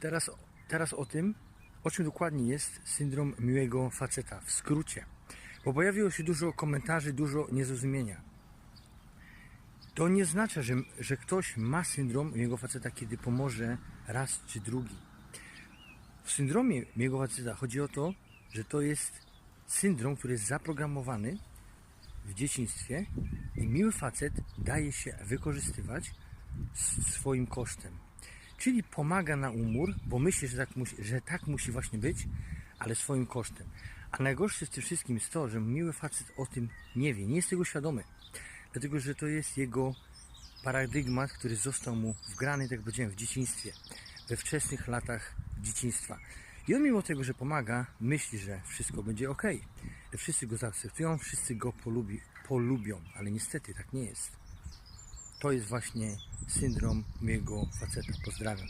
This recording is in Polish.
Teraz, teraz o tym, o czym dokładnie jest syndrom miłego faceta, w skrócie. Bo pojawiło się dużo komentarzy, dużo niezrozumienia. To nie oznacza, że, że ktoś ma syndrom miłego faceta, kiedy pomoże raz czy drugi. W syndromie miłego faceta chodzi o to, że to jest syndrom, który jest zaprogramowany w dzieciństwie i miły facet daje się wykorzystywać swoim kosztem. Czyli pomaga na umór, bo myśli, że tak, musi, że tak musi właśnie być, ale swoim kosztem. A najgorsze w tym wszystkim jest to, że miły facet o tym nie wie, nie jest tego świadomy. Dlatego, że to jest jego paradygmat, który został mu wgrany, tak powiedziałem, w dzieciństwie, we wczesnych latach dzieciństwa. I on mimo tego, że pomaga, myśli, że wszystko będzie ok, wszyscy go zaakceptują, wszyscy go polubi, polubią, ale niestety tak nie jest. To jest właśnie syndrom miłego faceta. Pozdrawiam.